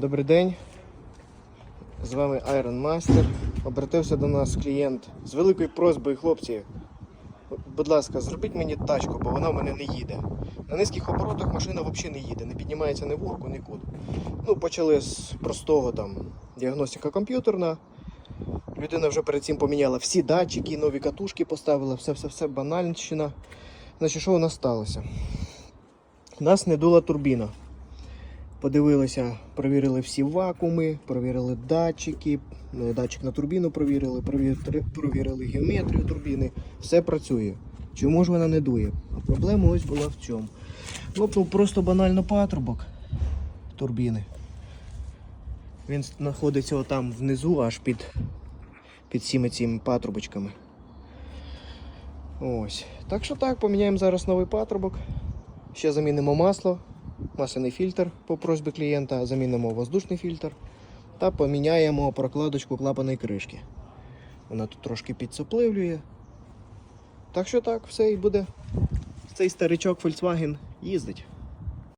Добрий день. З вами Iron Master. Обратився до нас клієнт з великою просьбою, хлопці. Будь ласка, зробіть мені тачку, бо вона в мене не їде. На низьких оборотах машина взагалі не їде, не піднімається ні в горку, нікуди. Ну, почали з простого там діагностика комп'ютерна. Людина вже перед цим поміняла всі датчики, нові катушки поставила, все-все-все банальщина. Значить, що у нас сталося? У нас не дула турбіна. Подивилися, провірили всі вакууми, провірили датчики, ну, датчик на турбіну провірили, провірили геометрію турбіни. Все працює. Чому ж вона не дує? А проблема ось була в цьому. Лопнув просто банально патрубок турбіни. Він знаходиться отам внизу, аж під, під всіми цими патрубочками. Ось. Так що так, поміняємо зараз новий патрубок. Ще замінимо масло, масляний фільтр по просьбі клієнта, замінимо воздушний фільтр та поміняємо прокладочку клапаної кришки. Вона тут трошки підсопливлює. Так що так, все і буде. Цей старичок Volkswagen їздить.